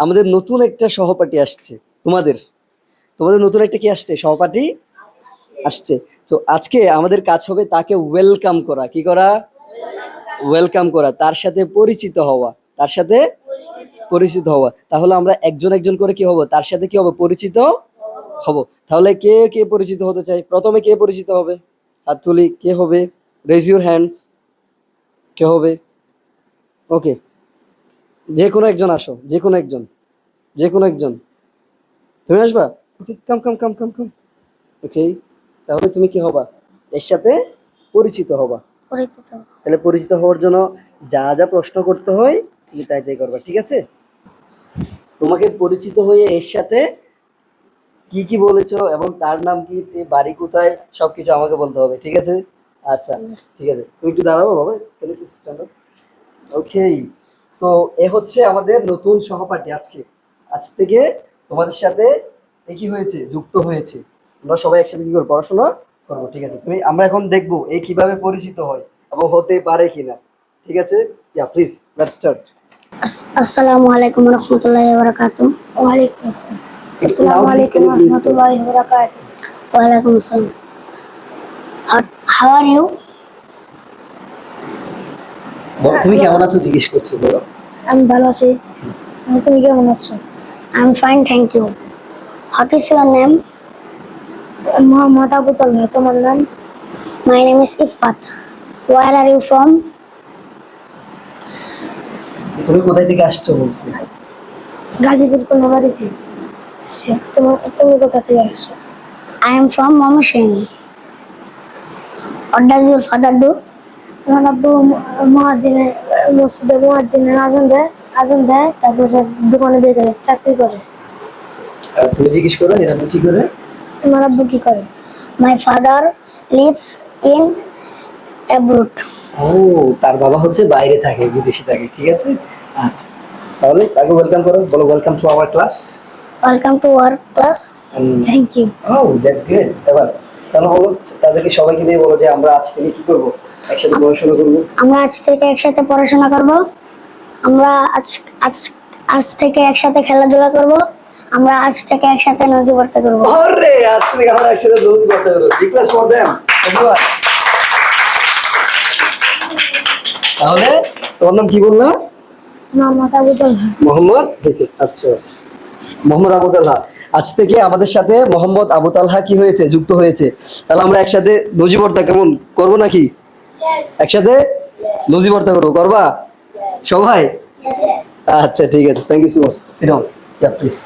আমাদের নতুন একটা সহপাঠী আসছে। তোমাদের? তোমাদের নতুন একটা কি আসছে? সহপাঠী? আসছে। তো আজকে আমাদের কাজ হবে তাকে ওয়েলকাম করা। কি করা? ওয়েলকাম করা। তার সাথে পরিচিত হওয়া। তার সাথে পরিচিত হওয়া। তাহলে আমরা একজন একজন করে কি হব? তার সাথে কি হবে? পরিচিত হব। তাহলে কে কে পরিচিত হতে চাই প্রথমে কে পরিচিত হবে? হাত তুলি। কে হবে? রেজ ইউর হ্যান্ডস কে হবে? ওকে যে কোনো একজন আসো যে কোনো একজন যে কোনো একজন। তুমি আসবা? ওকে কাম কাম কাম কাম কাম ওকে তাহলে তুমি কি হবা? এর সাথে পরিচিত হবা। পরিচিত। তাহলে পরিচিত হওয়ার জন্য যা যা প্রশ্ন করতে হয় তুমি তাই তাই করবা ঠিক আছে? তোমাকে পরিচিত হয়ে এর সাথে কি কি বলেছ এবং তার নাম কি বাড়ি কোথায় সবকিছু আমাকে বলতে হবে ঠিক আছে? আচ্ছা ঠিক আছে। তুমি একটু দাঁড়াবো বাবা ওকে সো এ হচ্ছে আমাদের নতুন সহপাঠী আজকে। আজ থেকে তোমাদের সাথে কি হয়েছে? যুক্ত হয়েছে। আমরা সবাই একসাথে কি করব? পড়াশোনা করব ঠিক আছে? তুমি আমরা এখন দেখব এ কীভাবে পরিচিত হয় এবং হতে পারে কিনা। ঠিক আছে? ইয়া প্লিজ লেটস স্টার্ট আসসালামু আলাইকুম রহমতুল্লাহি বারাকাতু ওয়ালাইকুম আসসালাম। আসসালামু আলাইকুম talk? রহমতুল্লাহি বারাকাতু ওয়ালাইকুম আসসালাম। হাউ আর ইউ তুমি কেমন আছো? জিজ্ঞেস করছ বলো। আমি ভালো আছি। আমি তুমি কেমন আছো? I am fine thank you what is your name Mohammad Abu Talha তোমার নাম? My name is Ifat where are you from তুমি কোথায় থেকে আসছো বলছি? গাজীপুর কোনাবাড়িতে আচ্ছা তোমার তুমি কোথা থেকে আসছো? I am from Mymensingh what does your father do আমার আব্বু মহাজিনে মসজিদে আজান দেয় আজান দেয় তারপর সে দোকানে চাকরি করে। তুমি জিজ্ঞেস করো এরা কি করে? আমার আব্বু কি করে? My father lives in abroad ও তার বাবা হচ্ছে বাইরে থাকে বিদেশে থাকে ঠিক আছে? আচ্ছা তাহলে তাকে ওয়েলকাম করো বলো welcome to our class welcome to our class thank you oh that's great এবার তাহলে বলো তাদেরকে সবাইকে নিয়ে বলো যে আমরা আজ থেকে কি করব? একসাথে পড়াশোনা করব? আমরা আজ থেকে একসাথে পড়াশোনা করব। আমরা আজ আজ আজ থেকে একসাথে খেলাধুলা করব। আমরা আজ থেকে একসাথে নদী পড়তে করব। আরে আজ থেকে আমরা একসাথে রোজ করতে করব। ক্লাস ফর দেম এভরিওয়ান তাহলে তোমার নাম কি বললা? মোহাম্মদ আবু মোহাম্মদ হয়েছে আচ্ছা। মোহাম্মদ আবু তালহা। আজ থেকে আমাদের সাথে মোহাম্মদ আবু তালহা কি হয়েছে যুক্ত হয়েছে? তাহলে আমরা একসাথে নজিবর্তা কেমন? করব নাকি? একসাথে? নজিবর্তা করব। করবা? সবাই? আচ্ছা ঠিক আছে। থ্যাংক ইউ সো মাচ সিরাম ইয়া প্লিজ